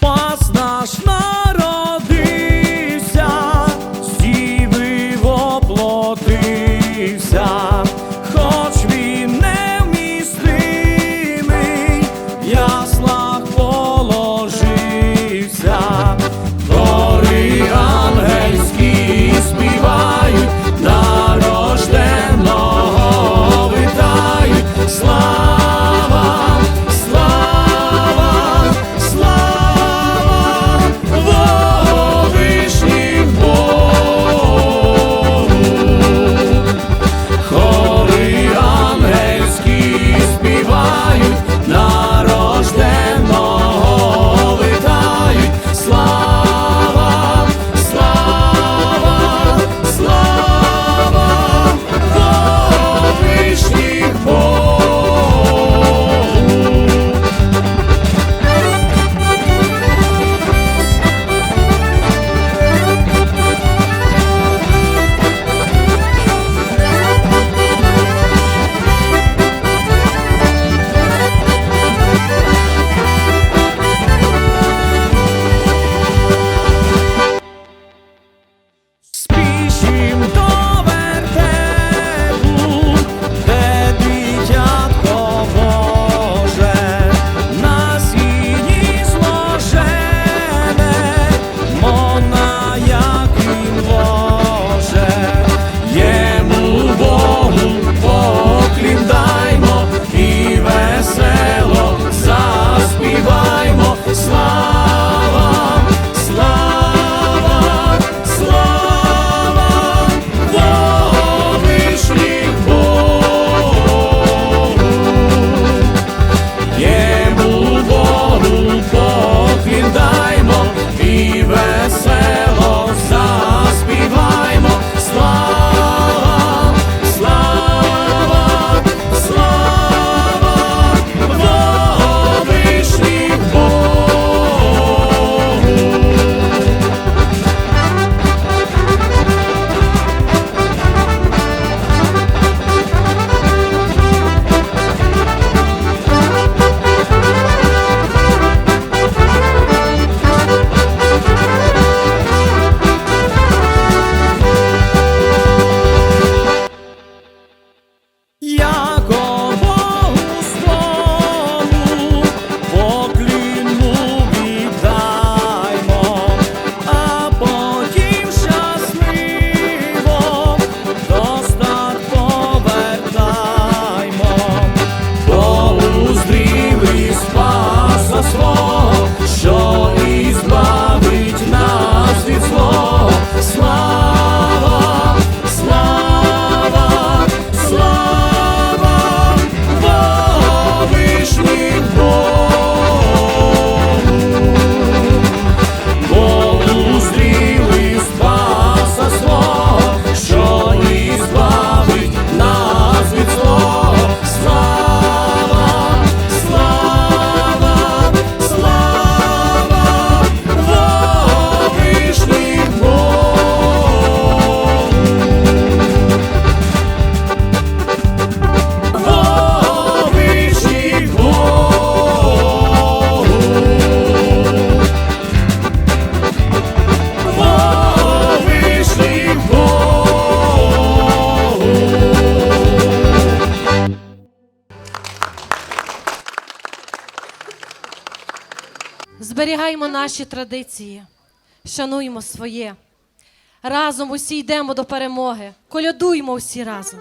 спас наш народився, сівив оплотився. зберігаємо наші традиції, шануємо своє. Разом усі йдемо до перемоги, колядуємо всі разом.